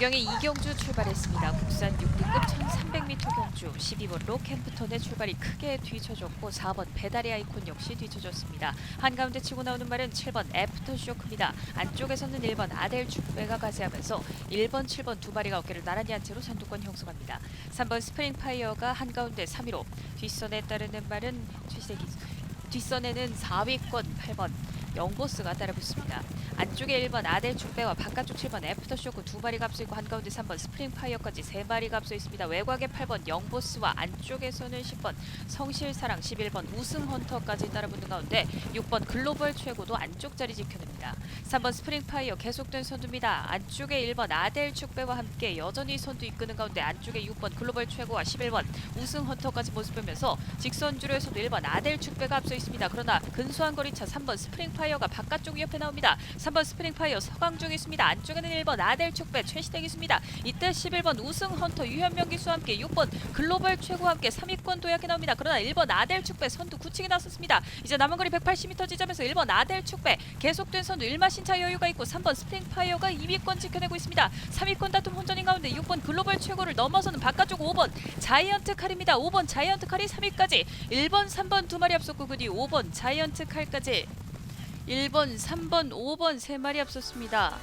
주경의 이경주 출발했습니다. 국산 6등급 1300m 경주 12번로 캠프톤의 출발이 크게 뒤쳐졌고 4번 배달의 아이콘 역시 뒤쳐졌습니다. 한가운데 치고 나오는 말은 7번 애프터쇼크입니다. 안쪽에서는 1번 아델 축배가 가세하면서 1번, 7번 두 마리가 어깨를 나란히 한 채로 선두권 형성합니다. 3번 스프링 파이어가 한가운데 3위로 뒷선에 따르는 말은 최세기 뒷선에는 4위권 8번 영보스가 따라붙습니다. 안쪽에 1번 아델 축배와 바깥쪽 7번 애프터쇼크 두 마리가 앞서 있고 한가운데 3번 스프링 파이어까지 세 마리가 앞서 있습니다. 외곽에 8번 영보스와 안쪽에서는 10번 성실사랑 11번 우승헌터까지 따라붙는 가운데 6번 글로벌 최고도 안쪽 자리 지켜냅니다. 3번 스프링 파이어 계속된 선두입니다. 안쪽에 1번 아델 축배와 함께 여전히 선두 이끄는 가운데 안쪽에 6번 글로벌 최고와 11번 우승헌터까지 모습 보면서 직선 주로에서도 1번 아델 축배가 앞서 있습니다. 그러나 근소한 거리차 3번 스프링 파이어 가 바깥쪽 옆에 나옵니다. 3번 스프링 파이어 서강중 있습니다. 안쪽에는 1번 아델 축배 최시댁 있습니다. 이때 11번 우승헌터 유현명 기수와 함께 6번 글로벌 최고와 함께 3위권 도약에 나옵니다. 그러나 1번 아델 축배 선두 굳히게 나섰습니다. 이제 남은 거리 180m 지점에서 1번 아델 축배 계속된 선두 일마신 차 여유가 있고 3번 스프링 파이어가 2위권 지켜내고 있습니다. 3위권 다툼 혼전인 가운데 6번 글로벌 최고를 넘어서는 바깥쪽 5번 자이언트 칼입니다. 5번 자이언트 칼이 3위까지 1번, 3번 두 마리 앞섰고 그 뒤 5번 자이언트 칼까지 1번, 3번, 5번 세 마리 앞섰습니다.